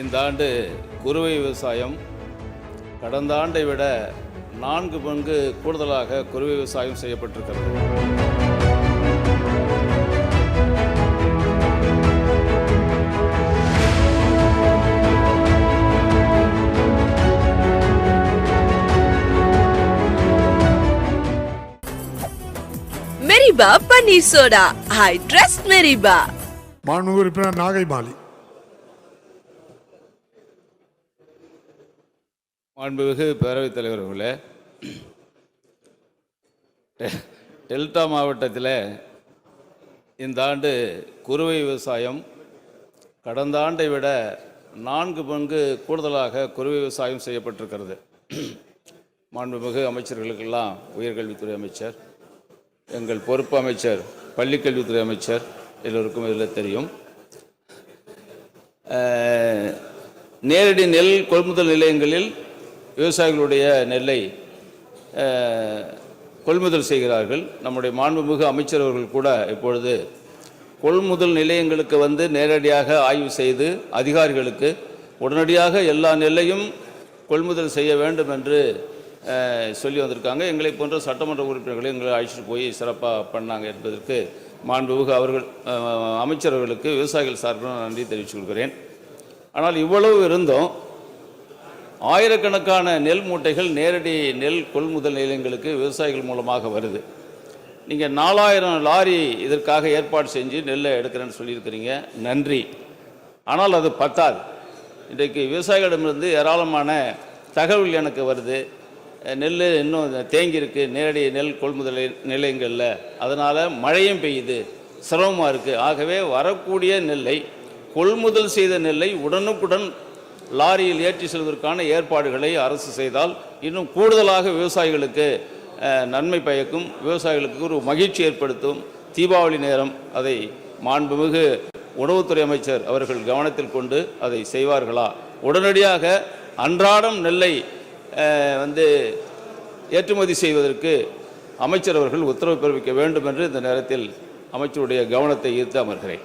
இந்த ஆண்டு குறுவை விவசாயம் கடந்த ஆண்டை விட நான்கு பங்கு கூடுதலாக குறுவை விவசாயம் செய்யப்பட்டிருக்கிறது. மெரிபா பன்னீர் சோடா ஐ ட்ரஸ்ட் மெரிபா மாண்புமிகு உறுப்பினர் நாகை மாலி. மாண்புமிகு பேரவைத் தலைவர்களே டெ- டெல்டா மாவட்டத்தில் இந்த ஆண்டு குறுவை விவசாயம் கடந்த ஆண்டை விட நான்கு பங்கு கூடுதலாக குறுவை விவசாயம் செய்யப்பட்டிருக்கிறது. மாண்புமிகு அமைச்சர்களுக்கெல்லாம் உயர்கல்வித்துறை அமைச்சர் எங்கள் பொறுப்பு அமைச்சர் பள்ளிக்கல்வித்துறை அமைச்சர் எல்லோருக்கும் இதில் தெரியும். நேரடி நெல் கொள்முதல் நிலையங்களில் விவசாயிகளுடைய நெல்லை கொள்முதல் செய்கிறார்கள். நம்முடைய மாண்புமிகு அமைச்சர்கள் கூட இப்பொழுது கொள்முதல் நிலையங்களுக்கு வந்து நேரடியாக ஆய்வு செய்து அதிகாரிகளுக்கு உடனடியாக எல்லா நெல்லையும் கொள்முதல் செய்ய வேண்டும் என்று சொல்லி வந்திருக்காங்க. எங்களை போன்ற சட்டமன்ற உறுப்பினர்களை எங்களை அழைச்சிட்டு போய் சிறப்பாக பண்ணாங்க என்பதற்கு மாண்புமிகு அவர்கள் அமைச்சர்களுக்கு விவசாயிகள் சார்பில் நன்றி தெரிவித்துக் கொள்கிறேன். ஆனால் இவ்வளவு இருந்தும் ஆயிரக்கணக்கான நெல் மூட்டைகள் நேரடி நெல் கொள்முதல் நிலையங்களுக்கு விவசாயிகள் மூலமாக வருது. நீங்கள் நாலாயிரம் லாரி இதற்காக ஏற்பாடு செஞ்சு நெல்லை எடுக்கிறேன்னு சொல்லியிருக்கிறீங்க. நன்றி. ஆனால் அது பத்தாது. இன்றைக்கு விவசாயிகளிடமிருந்து ஏராளமான தகவல் எனக்கு வருது. நெல் இன்னும் தேங்கியிருக்கு நேரடி நெல் கொள்முதல் நிலையங்களில். அதனால் மழையும் பெய்யுது. சிரமமாக இருக்குது ஆகவே வரக்கூடிய நெல்லை கொள்முதல் செய்த நெல்லை உடனுக்குடன் லாரியில் ஏற்றி செல்வதற்கான ஏற்பாடுகளை அரசு செய்தால் இன்னும் கூடுதலாக விவசாயிகளுக்கு நன்மை பயக்கும். விவசாயிகளுக்கு ஒரு மகிழ்ச்சி ஏற்படுத்தும். தீபாவளி நேரம் அதை மாண்புமிகு உணவுத்துறை அமைச்சர் அவர்கள் கவனத்தில் கொண்டு அதை செய்வார்களா? உடனடியாக அன்றாடம் நெல்லை வந்து ஏற்றுமதி செய்வதற்கு அமைச்சர் அவர்கள் உத்தரவு பிறப்பிக்க வேண்டும் என்று இந்த நேரத்தில் அமைச்சருடைய கவனத்தை ஈர்த்து அமர்கிறேன்.